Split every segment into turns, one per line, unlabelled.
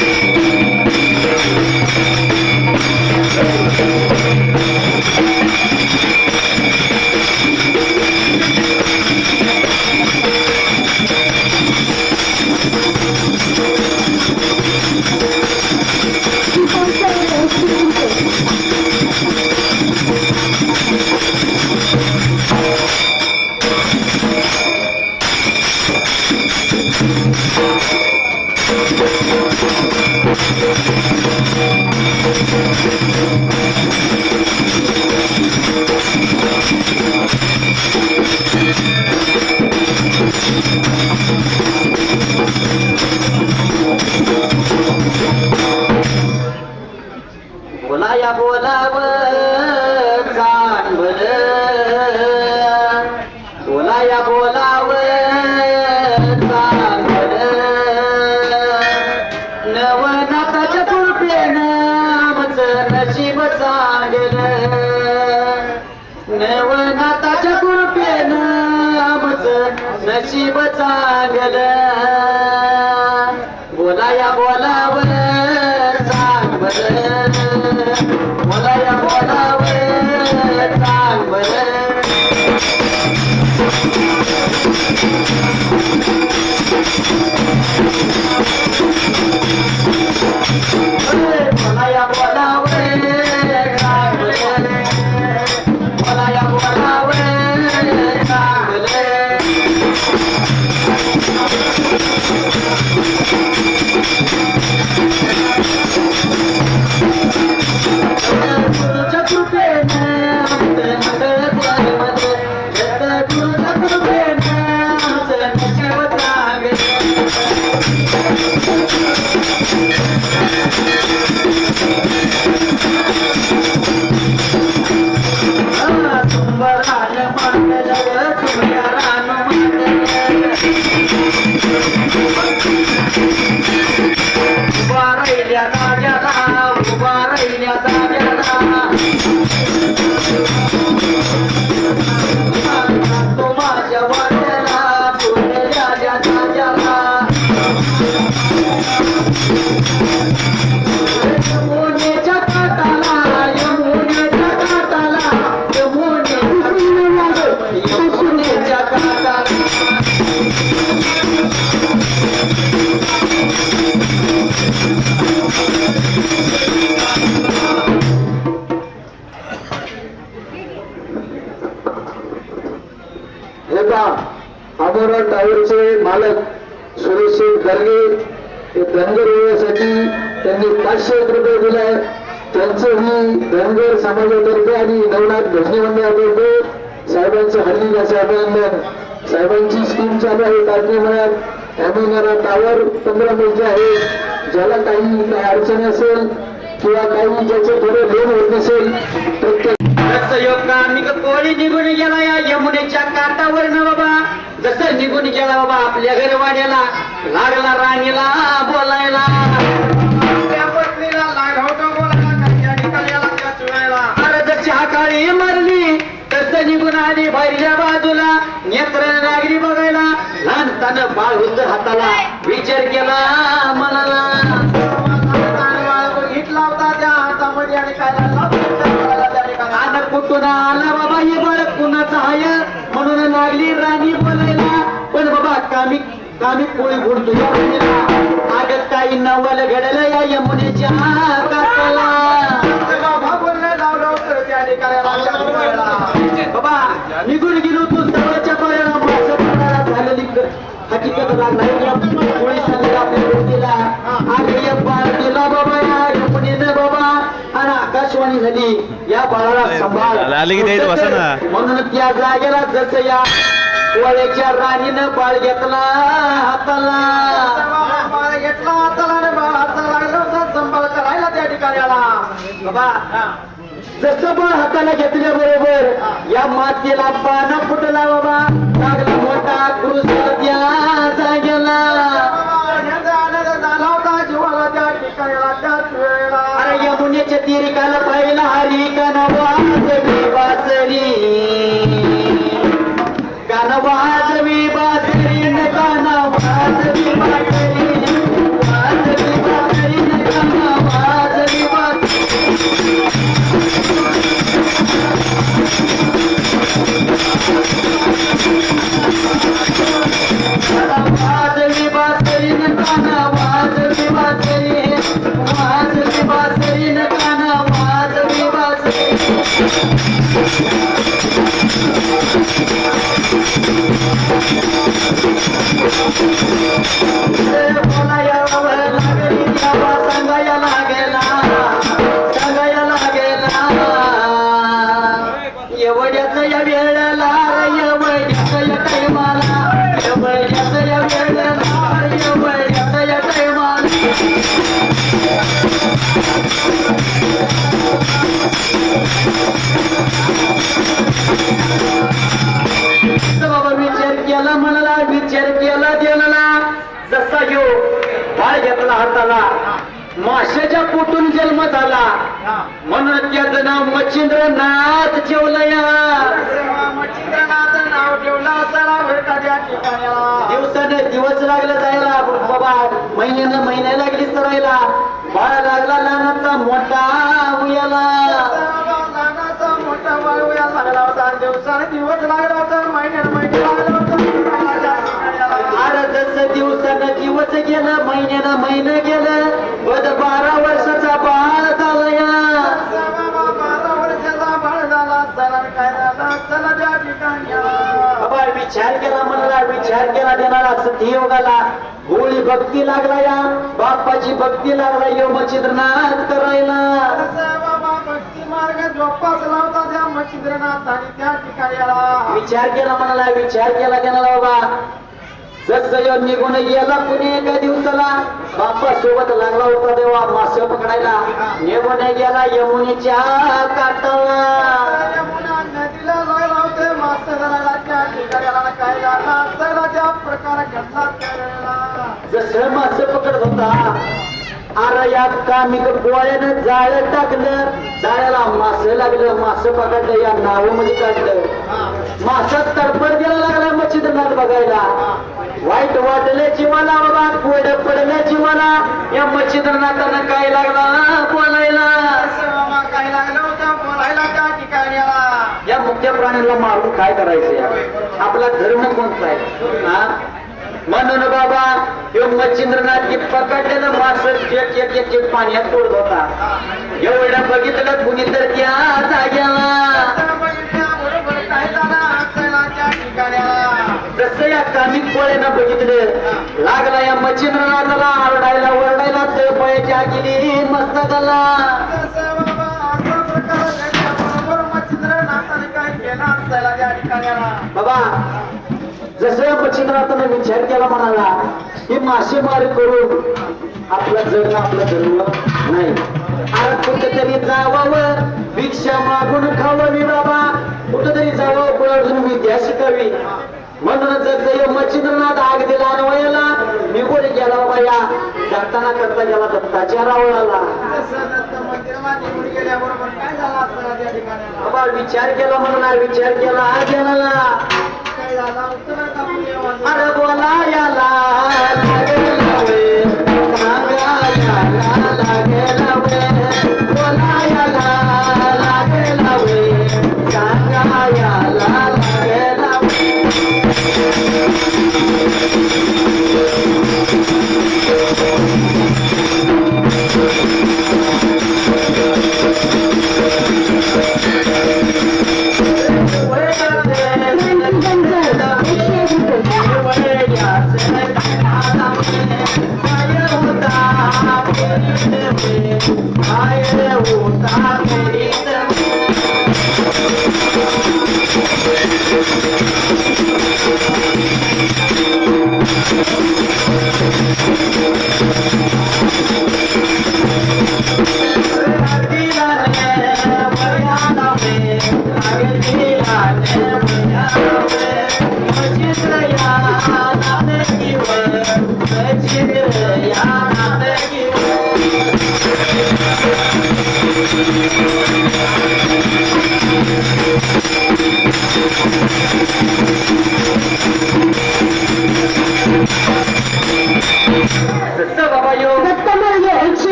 Thank you. Thank you. नवनाथाच्या कृपेन आमचं नशीब चांगल बोला या बोलावर चांगलं
मालक सुरेश खरगे हे धनगर होण्यासाठी त्यांनी पाचशे एक रुपये दिले त्यांचंही धनगर समाजातर्फे आणि नवनाथ भजनी मंडळातर्फे साहेबांचं हल्लीचं अभिनंदन. साहेबांची स्कीम चालू आहे काढणी मळ्यात अॅमिनारा टावर पंधरा मिनिटे आहे ज्याला काही काही अडचणी असेल किंवा काही ज्याचे थोडे लोन होत नसेल प्रत्येक
योगदान योगामिक कोळी निघून गेला या यमुनेच्या काठावर न बाबा. जसं निघून गेला बाबा आपल्या घरवाड्याला लागला राणीला बोलायला. त्या पत्नीला लाघवतो बोलायला अरे जशी हाकाळी मारली तसं निघून आली बाहेरच्या बाजूला नेत्र नागरी बघायला. लहानतानं बाळ होत हाताला विचार केला मनाला. बघितला होता त्या हातामध्ये आणि काय कुठून आला बाबा हे बाळ? कुणाचं हाय म्हणून लागली राणी बोलायला. पण बाबा कामी कामी पोळी फोडतो या आगत काही नवल घडलं या यमुनेच्या बाबा निघून गेलो तू सगळ्याच्या पायाला. माणसं पडायला झालेली ग- हकीकत लागणार या पोलिसांनी आपल्या गोष्टीला आगे या बाळ दिला बाबा या यमुनेनं बाबा. आणि आकाशवाणी झाली. या बाळाला सांभाळ. म्हणून त्या जागेला जसं या पोळ्याच्या राणीनं बाळ घेतला हाताला. बाळ घेतला हाताला आणि बाळाचा लागला होता सांभाळ करायला त्या ठिकाणी आला बाबा जसं हाताला घेतल्या बरोबर या मातीला पाना फुटला बाबा. लागला मोठा क्रुस त्या जागेला. झाला होता जीवाला त्या ठिकाणी त्याच वेळेला अरे यमुनेच्या तिरिकाला पाहिला हरी कनवाजवी बासरी माशाच्या पोटून जन्म झाला. म्हणून त्याचं नाव मच्छिंद्रनाथ ठेवलंया
नाव ठेवलं असायला
दिवसाने दिवस लागला जायला बाबा महिन्यानं महिन्या लागली सरायला. बाळ लागला लहानाचा मोठा उयाला
लहानाचा मोठा वाळू या लागला होता. दिवसाने दिवस लागला.
गेलं महिन्यानं गेलं बद बारा वर्षाचा बाळ
बारा वर्षाचा बाळ झाला काय झालं असताना त्या ठिकाणी
विचार केला म्हणला विचार केला देणारा सत्ययोगाला होळी भक्ती लागला या बाप्पाची भक्ती लागला यो मच्छिंद्रनाथ करायला.
बाबा त्या मच्छिंद्रनाथ आणि ठिकाणी आला
विचार केला म्हणाला विचार केला देणारा बाबा जसं यो निघून गेला कुणी एका दिवसाला? बाप्पा सोबत लागला होता तेव्हा मास पकडायला. निघून गेला यमुनेच्या काटाला जसं मास पकडत होता अरे या कामिक गोळ्यानं जाळ टाकलं. जाळ्याला मास लागलं मास पकडलं या नावामध्ये काढलं. मासात तडफड द्यायला लागला मच्छिंद्रनाथ बघायला. वाईट वाटले जीवाला बाबा कोड पडलं जीवाला या मच्छिंद्रनाथानं काय लागला? बोलायला.
काय लागला होता बोलायला त्या ठिकाणी
या मुख्य प्राण्यांना मारून काय करायचं या? आपला धर्म कोणता आहे? हा? म्हणून बाबा हे मच्छिंद्रनाथ पकडलेलं मास एक एक एक एक पाण्यात तोडत होता. एवढं बघितलं कुणी तर त्या जाग्याला.
असं बघितल्याबरोबर
जसं या कामिक पोळ्यानं बघितलं लागला या मच्छिंद्रनाथाला आरडायला ओरडायला तळपायाच्या गेली मस्तकाला
असं बाबा
जसं मच्छिंद्रनाथानं विचार केला म्हणाला की मासेमारी करून आपलं जगणं आपलं धर्म नाही. अरे कुठेतरी जावावं भिक्षा मागून खावावी बाबा. कुठेतरी जावं पुढे विद्या शिकावी. म्हणून जसं मच्छिंद्रनाथ आग दिला अनवयाला निघून गेला बाया या. जगताना करता गेला दत्ताच्या रावळाला.
दत्त झालं
बाबा विचार केला म्हणून विचार केला आग गेला अरे बोला याला.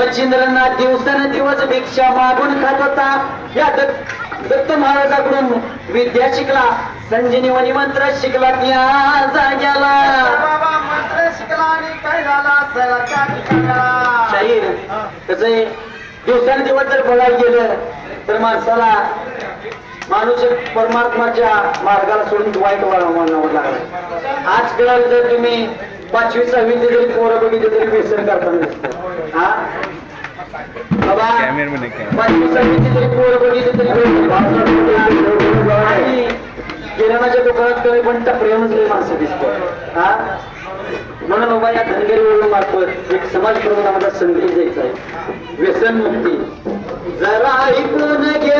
मच्छिंद्रनाथ दिवसानं दिवस भिक्षा मागून खात होता. या दत्त दत्त महाराजाकडून विद्या शिकला. संजीवनी मंत्र शिकला त्या जाग्याला.
बाबा मंत्र शिकला आणि काय झालं.
शाहीर कसं आहे? दिवसांदिवस जर बघायला गेलं तर माणसाला माणूस परमात्माच्या मार्गाला सोडून वाईट म्हणावं लागला. आज कळालं जर तुम्ही पाचवी सहावी जरी पोरं बघितली तरी व्यसन करताना दिसतं. हा? आणि किराणाच्या दुकानात कमी पण टपऱ्यावरच लई माणसं दिसतात. हा? म्हणून बाबा या धनगरी एक समाज प्रबोधनाचा संदेश द्यायचा आहे. व्यसन मुक्ती जरा ऐकून घे.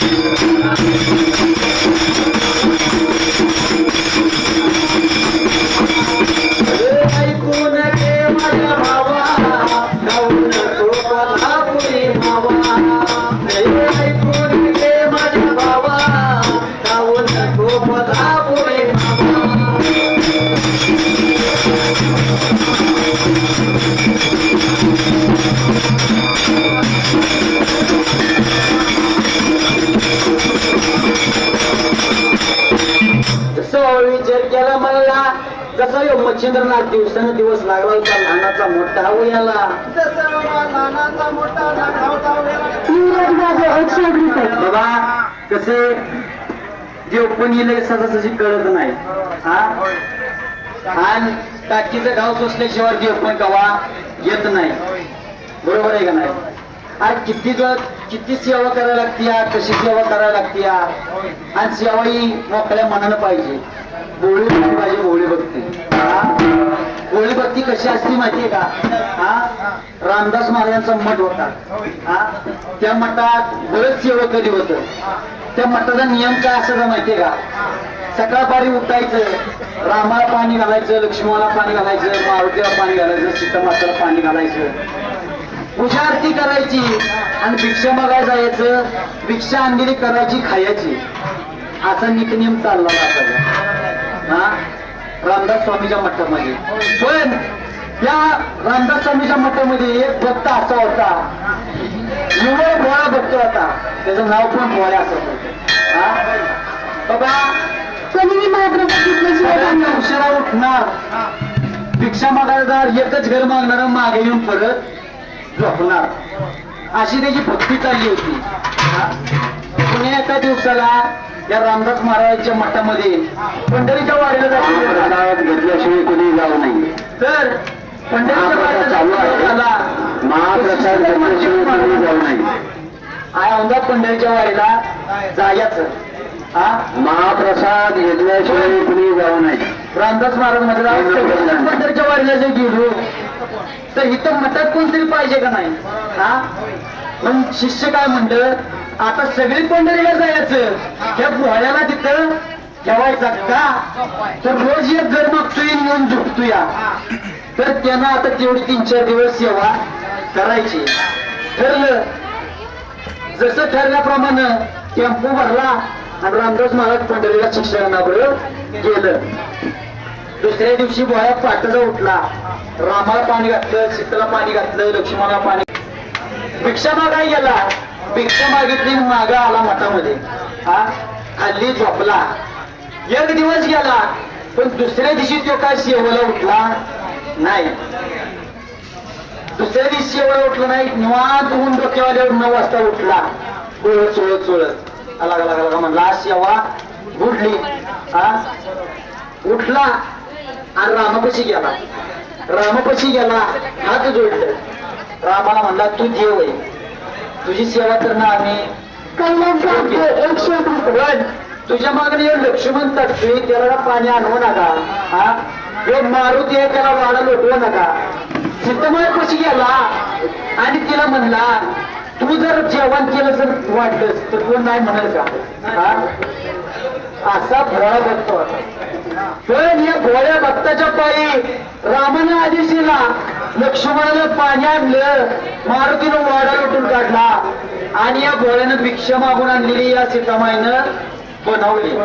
Thank you. मच्छिंद्रनाथ दिवसानं दिवस लागला होता लहानाचा मोठा होयाला बाबा कसे? जे ओपन येईल सजासजी कळत नाही. हा? आणि टाकीचं गाव सोसल्याशिवाय जे ओपन कवा येत नाही. बरोबर आहे का नाही? अरे किती किती सेवा करायला लागते या कशी सेवा करायला लागते या आणि सेवा ही मोकळ्या मनानं पाहिजे. बोळी पाहिजे बोळी भक्ती हा? भक्ती कशी असते माहितीये का? हा? रामदास महाराजांचा मठ होता. हा? त्या मठात बरेच सेवक कधी होत. त्या मठाचा नियम काय असायचा माहितीये का? सकाळपारी उठायचं रामाला पाणी घालायचं लक्ष्मणाला पाणी घालायचं मारुतीला पाणी घालायचं सीतामाताला पाणी घालायचं. पूजा आरती करायची आणि भिक्षा बघायला जायचं भिक्षा आणलेली करायची खायची. असा नियम चालला हा? रामदास स्वामीच्या मठामध्ये. पण या रामदास स्वामीच्या मठामध्ये एक भक्त असा होता. निवळ भोळा भक्त होता. त्याचं नाव पण भोळ्या असं बाबा
कोणीही.
उशिरा उठणार. भिक्षा मागायला एकच घर मागणार मागे येऊन परत झोपणार. अशी त्याची भक्ती चालली होती? पुणे एका दिवसाला या रामदास महाराजांच्या मठामध्ये पंढरीच्या वाडीला जायचं
घेतल्याशिवाय कोणी जाऊ नये.
तर पंढरीच्या
चालू आहे. महाप्रसाद घेतल्याशिवाय कोणी जाऊ नये.
आय औंधा पंढरीच्या वाडीला जायचं. हा?
महाप्रसाद घेतल्याशिवाय कुणी? जाऊ नये.
रामदास महाराज म्हणजे पंढरच्या वारीला जर गेलो तर इथं मठात कोणतरी पाहिजे का नाही? हा? मग शिष्य काय म्हणलं? आता सगळी पंढरीला जायचं. त्या पोहळ्याला तिथं ठेवायचा का? तर रोज एक घर मागतोय येऊन झोपतोया. तर त्यांना आता तेवढी तीन चार दिवस सेवा करायची. ठरलं. जसं ठरल्याप्रमाणे टेम्पो भरला आणि रामदास महाराज पंढरीला शिक्षणाबरोबर गेलं. दुसऱ्या दिवशी बोळ्या पाटाचा उठला. रामाला पाणी घातलं सीताला पाणी घातलं लक्ष्मणाला पाणी भिक्षा मागाय गेला. भिक्षा मागितली मागा आला मठामध्ये. हा? खाल्ली झोपला. एक दिवस गेला पण दुसऱ्या दिवशी तो काय शेवला उठला नाही. दुसऱ्या दिवशी शेवला उठला नाही निवांत ऊन डोक्यावर नऊ वाजता उठला. चोळत चोळत चोळत. आला अलग अलग म्हणला शेवा बुडली. हा? उठला आणि रामापशी गेला. रामापशी गेला हात जोडलं. रामाला म्हणला तू देव आहे. तुझी सेवा करणं आम्ही तुझ्या मागणे लक्ष्मण तटतोय त्याला पाणी आणवू नका. हा? यो मारुती आहे त्याला वाडा लोटवू नका. सीतमाय कशी गेला? आणि तिला म्हणला तू जर जेवण केलं जर वाटलंस तर तू नाही म्हणाल का? हा? असा भोळा भक्त होता पण या भोळ्या भक्ताच्या पायी रामाने आदेश दिला लक्ष्मणाने पाणी आणलं मारुतीनं वाडा लुटून काढला आणि या भोळ्यानं भिक्षा मागून आणलेली या सीतामाईनं बनवली.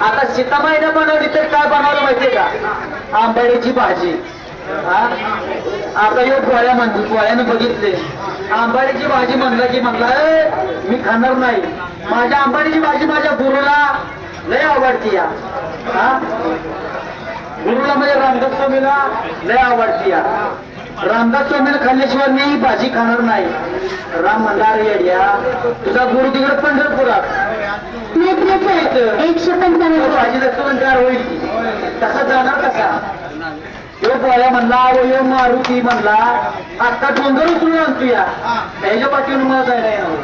आता सीतामाईनं बनवली तर काय बनवलं माहितीये का? आंबाड्याची भाजी. हा? आता येऊ पोळ्या म्हणली पोळ्यानं बघितले. आंबाडीची भाजी म्हणलं की म्हणला मी खाणार नाही. माझ्या आंबाडीची भाजी माझ्या गुरुला लय आवडती या. हा? गुरुला म्हणजे रामदास स्वामीला लय आवडती या रामदास स्वामीला खाल्ल्याशिवाय मी भाजी खाणार नाही. राम म्हणला रे येड्या तुझा गुरु तिकडे पंढरपुरात.
एकशे पंचावन्न
भाजी रेस्टॉरंट तयार होईल. कसा जाणार कसा? यो पोळ्या म्हणला ओ यो मारुती म्हणला आता डोंगर उचलून आणतो या. ह्याच्या पाठीवर मला जायला येणार.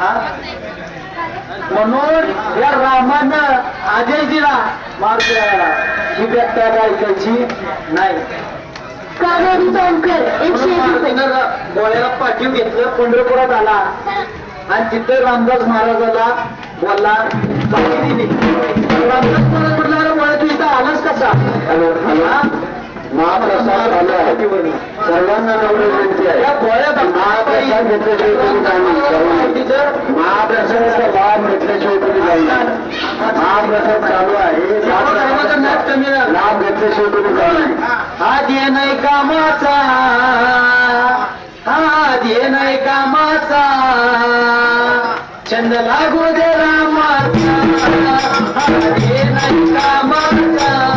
हा? म्हणून या रामानं आदेश दिला मारुती रायाला व्यक्त ऐकायची नाही
कावेरी टोनकर एकशे एक रुपये
मारुतीनं गोळ्याला पाठीव घेतलं पंढरपुरात आला आणि तिथं रामदास महाराजाला बोलला पाठी दिली रामदास महाराज म्हटलं "अरे गोळ्या तू इथं आलास कसा
हॅलो
हा?
महाप्रसाद आला आहे
पाठीवरून.
सर्वांना नम्र विनंती आहे
या गोळ्या
महाप्रसाद घेतल्याशिवाय तुम्ही जाऊ नका.
तिथं
महाप्रसादाचा लाभ घेतल्याशिवाय तुम्ही जाऊ नका. महाप्रसाद चालू आहे. लाभ घेतल्याशिवाय तुम्ही जाऊ नका.
हा. ध्येय नाही कामाचा. हा ध्येय नाही कामाचा. छंद लागू दे रामाचा. हा ध्येय नाही कामाचा.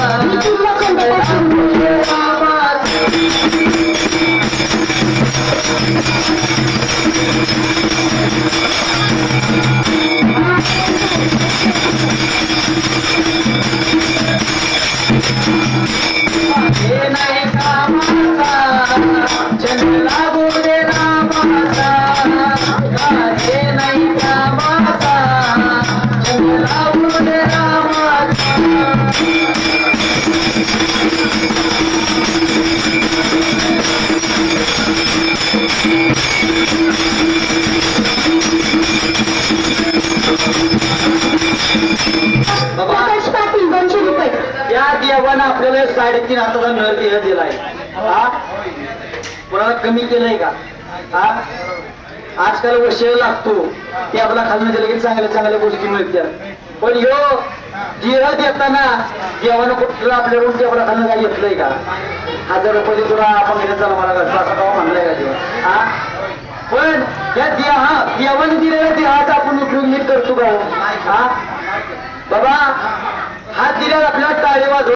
देवानं आपल्याला साडेतीन हाताचा नळ देह दिलाय? हा? कोणाला कमी केलंय का? हा? आजकाल वशीळ लागतो. ते आपला खालून दिलं की चांगल्या चांगल्या गोष्टी मिळतात पण यो देह देताना देवानं कुठलं आपल्या रूम आपला खालून काय घेतलंय का? हजार रुपये तुला आपण घेत मला घरचा. असा कावा का जेवण हा? पण या देहा देवाने दिलेल्या देहाचा आपण उपयोग नीट करतो का? हा? बाबा हा दिल्यावर आपल्याला टाळेवाज